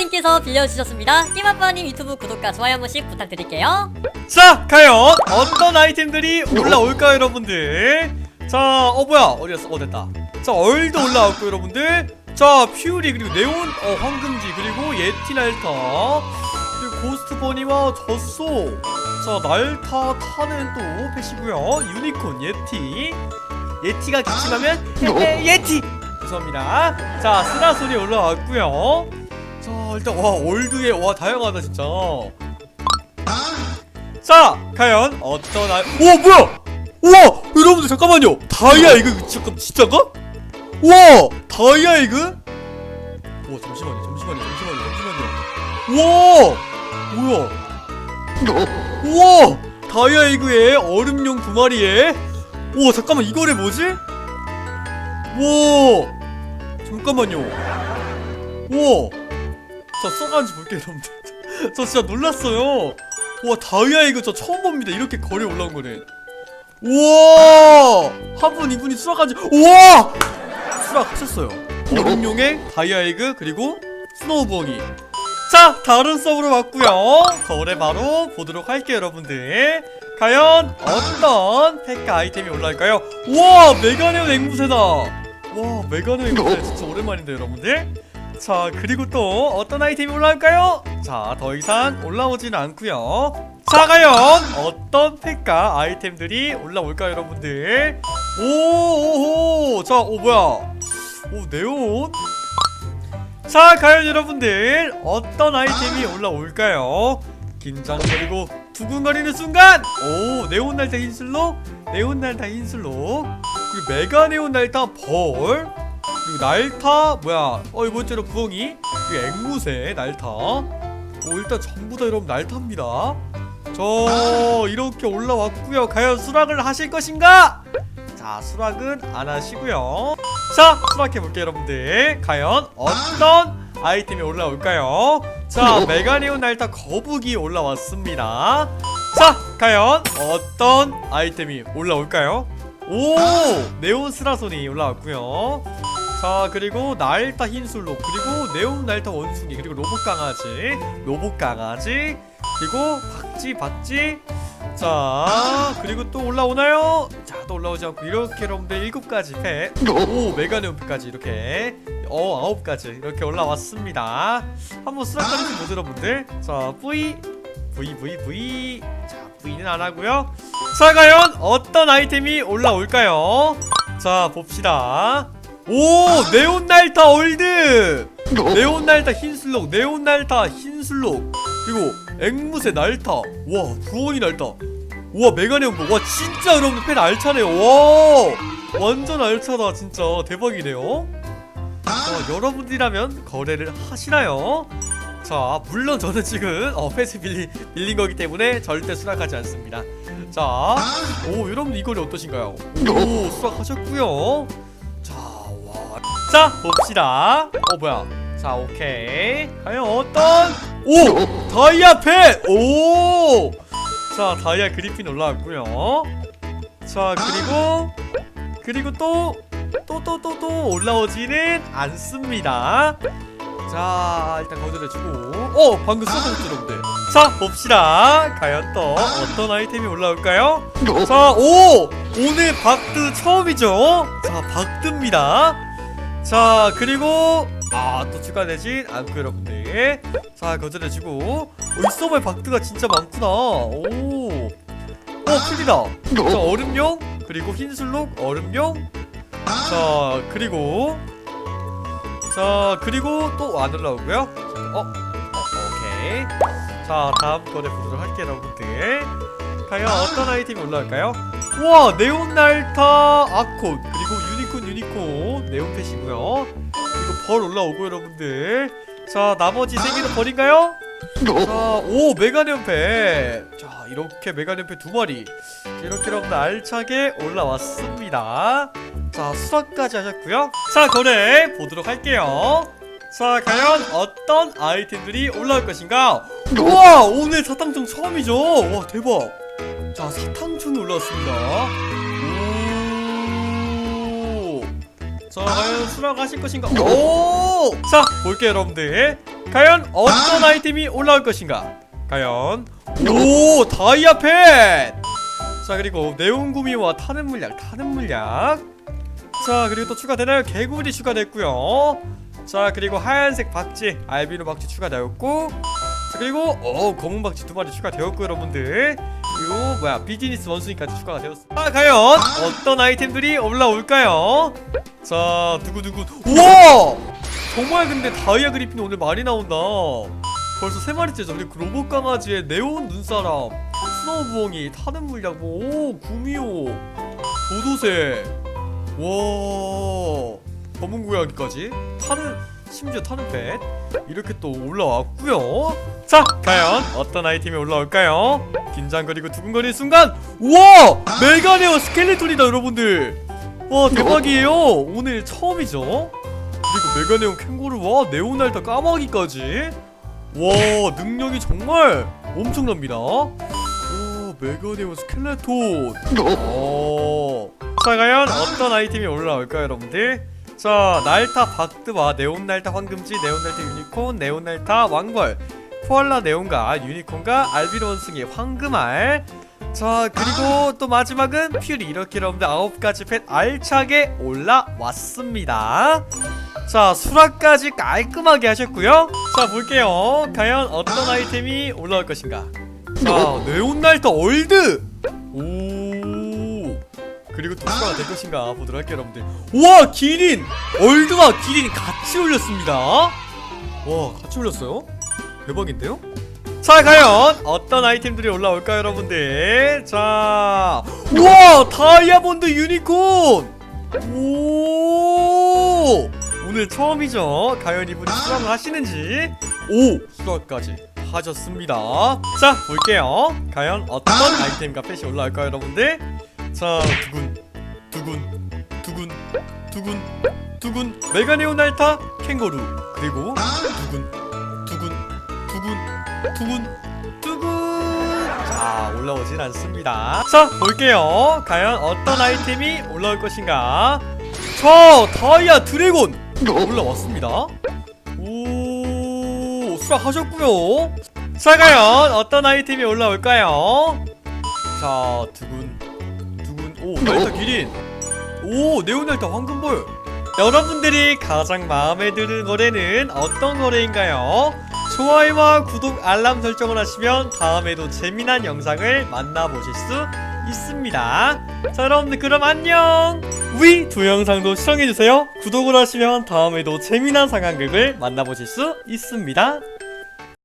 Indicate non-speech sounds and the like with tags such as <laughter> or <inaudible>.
끼마빠님께서 빌려주셨습니다. 끼마빠님 유튜브 구독과 좋아요 한 번씩 부탁드릴게요. 자, 과연 어떤 아이템들이 올라올까요, 여러분들? 자, 어 뭐야? 어디 갔어? 어 됐다. 자, 얼도 올라왔고, 여러분들. 자, 퓨리 그리고 네온, 어 황금지 그리고 예티 날타 그리고 고스트 버니와 젖소. 자, 날타 타는 또 패시고요. 유니콘 예티. 예티가 기침하면 헤헤, 예티. 죄송합니다. 자, 스라솔이 올라왔고요. 자, 일단 와 월드에 와 다양하다 진짜. 자, 과연 어떤 아... 오 뭐야? 우와, 여러분들 잠깐만요. 다이아 이거 잠깐 진짜가? 우와, 다이아 이거? 와 잠시만요, 잠시만요, 잠시만요, 잠시만요. 우와, 뭐야? 우와, 다이아 이그에 얼음용 두 마리에. 우와, 잠깐만 이거래 뭐지? 우와, 잠깐만요. 우와, 자 써가는지 볼게요, 여러분들. <laughs> 저 진짜 놀랐어요. 와 다이아 이거 저 처음 봅니다. 이렇게 거리 올라온 거네. 우와! 한분 이분이 수락하지 우와! 수락하셨어요. 얼음용의 다이아 에그 그리고 스노우봉이. 자 다른 서브로 왔고요. 거래 바로 보도록 할게요 여러분들. 과연 어떤 팩카 아이템이 올라올까요? 우와 메가네온 앵무새다. 와 메가네온 앵무새 진짜 오랜만인데 여러분들 자 그리고 또 어떤 아이템이 올라올까요? 자 더 이상 올라오지는 않고요. 자 과연 어떤 팩과 아이템들이 올라올까요 여러분들? 오오오 자오 뭐야? 오 네온 자 과연 여러분들 어떤 아이템이 올라올까요? 긴장거리고 두근거리는 순간! 오 네온 날타 흰슬록 네온 날타 흰슬록 그리고 메가 네온 날타 벌 그리고 날타 뭐야 어 이번 주로 부엉이? 그리고 앵무새 날타. 오 일단 전부 다 여러분 날타입니다. 저 이렇게 올라왔고요. 과연 수락을 하실 것인가? 자 수락은 안 하시고요. 자 수락해볼게요 여러분들. 과연 어떤 아이템이 올라올까요? 자 메가네온 날타 거북이 올라왔습니다. 자 과연 어떤 아이템이 올라올까요? 오 네온 스라손이 올라왔고요 자 그리고 날타 흰술로 그리고 네온 날타 원숭이 그리고 로봇 강아지 로봇 강아지 그리고 박쥐 박쥐. 자 그리고 또 올라오나요? 자 또 올라오지 않고 이렇게 여러분들 일곱 가지 팩오 메가네온팩까지 이렇게 어 아홉 가지 이렇게 올라왔습니다. 한번 수락하는지 보죠 여러분들. 자 V V V V 자 V는 안 하고요. 자 과연 어떤 아이템이 올라올까요? 자 봅시다 오 네온 날타 올드! 네온 날타 흰슬록 네온 날타 흰슬록. 그리고 앵무새 날타. 와 부엉이 날타. 와 메가네온 와 진짜 여러분들 팬 알차네요. 와 완전 알차다 진짜. 대박이네요. 자 여러분들이라면 거래를 하시나요? 자 물론 저는 지금 어 패스 빌리, 빌린 거기 때문에 절대 수락하지 않습니다. 자오 여러분 이 거리 어떠신가요? 오 수락하셨고요 자 봅시다. 어 뭐야? 자 오케이. 과연 어떤? 오! 다이아 펫오자 다이아 그리핀 올라왔고요. 자 그리고 그리고 또 또 또 또 또 올라오지는 않습니다. 자 일단 거절해주고. 어 방금 쏘던 여러분들 자 봅시다. 과연 또 어떤 아이템이 올라올까요? 자오! 오늘 박드 처음이죠? 자 박드입니다 자 그리고 아또 추가되진 않고 여러분들. 자 거절해주고. 어, 이 서버에 박드가 진짜 많구나. 오어 풀리다. 자 얼음용 그리고 흰술록 얼음용. 자 그리고 자 그리고 또 안 올라오고요. 어? 어 오케이. 자 다음 거래 보도록 할게요 여러분들. 과연 어떤 아이템이 올라올까요? 우와 네온 날타 아콘 그리고 유니콘 유니콘 네온 펫이고요. 그리고 벌 올라오고 여러분들. 자 나머지 세 개는 벌인가요? 자오 메가네온 펫 자 이렇게 메가네온 펫 두 마리. 자, 이렇게 여러분들 알차게 올라왔습니다. 자 수락까지 하셨고요. 자 거래 보도록 할게요. 자 과연 어떤 아이템들이 올라올 것인가? 우와 오늘 사탕총 처음이죠. 와 대박. 자 사탕총이 올라왔습니다 자 과연 수락하실 것인가? 오! 자 볼게요 여러분들. 과연 어떤 아이템이 올라올 것인가? 과연. 오 다이아 펫! 자 그리고 네온 구미와 타는 물약 타는 물약. 자 그리고 또 추가되나요? 개구리 추가됐고요. 자 그리고 하얀색 박쥐 알비노 박쥐 추가되었고. 자 그리고 어 검은 박쥐 두 마리 추가되었고 여러분들 그리고 뭐야 비즈니스 원숭이까지 추가가 되었어. 아 과연 어떤 아이템들이 올라올까요? 자 두구두구. 우와! 정말 근데 다이아 그리핀 오늘 많이 나온다. 벌써 세 마리째죠 그리고 그 로봇 강아지의 네온 눈사람 스노우 부엉이 타는 물약 오 구미호 도도새. 와. 검은 고양이까지. 타는 심지어 타는 펫 이렇게 또 올라왔고요. 자 과연? 어떤 아이템이 올라올까요? 긴장거리고 두근거리는 순간 우와! 메가네어 스켈레톤이다 여러분들. 와 대박이에요. 오늘 처음이죠? 그리고 메가네온 캥거루와 네오날타 까마귀까지. 와 능력이 정말 엄청납니다. 오 메가네온 스켈레톤. 오. 자 과연 어떤 아이템이 올라올까요 여러분들 자 날타 박드와 네온 날타 황금지 네온 날타 유니콘 네온 날타 왕벌 코알라 네온과 유니콘과 알비노 원숭이 황금알. 자 그리고 또 마지막은 퓨리 이렇게 여러분들 아홉 가지 펫 알차게 올라왔습니다. 자 수락까지 깔끔하게 하셨고요. 자 볼게요. 과연 어떤 아이템이 올라올 것인가? 자 네온날타 얼드! 오 그리고 또 추가가 될 것인가 보도록 할게요 여러분들. 우와 기린! 얼드와 기린이 같이 올렸습니다. 와 같이 올렸어요? 대박인데요? 자 과연 어떤 아이템들이 올라올까요 여러분들? 자 우와 다이아몬드 유니콘! 오! 오늘 처음이죠? 과연 이분이 수락을 하시는지? 오 수락까지 하셨습니다. 자 볼게요. 과연 어떤 아이템과 펫이 올라올까요 여러분들? 자 두근 두근 두근 두근 두근. 메가네오날타 캥거루. 그리고 두근 두근 두근 두근. 두근! 자 올라오진 않습니다. 자 볼게요. 과연 어떤 아이템이 올라올 것인가? 자 다이아 드래곤! 올라왔습니다. 오 수락하셨고요. 자 과연 어떤 아이템이 올라올까요? 자 두근 두근. 오 날타 기린 오 네오날타 황금볼. 여러분들이 가장 마음에 드는 거래는 어떤 거래인가요? 좋아요와 구독 알람 설정을 하시면 다음에도 재미난 영상을 만나보실 수 있습니다. 자 여러분들 그럼 안녕! 위 두 영상도 시청해주세요. 구독을 하시면 다음에도 재미난 상황극을 만나보실 수 있습니다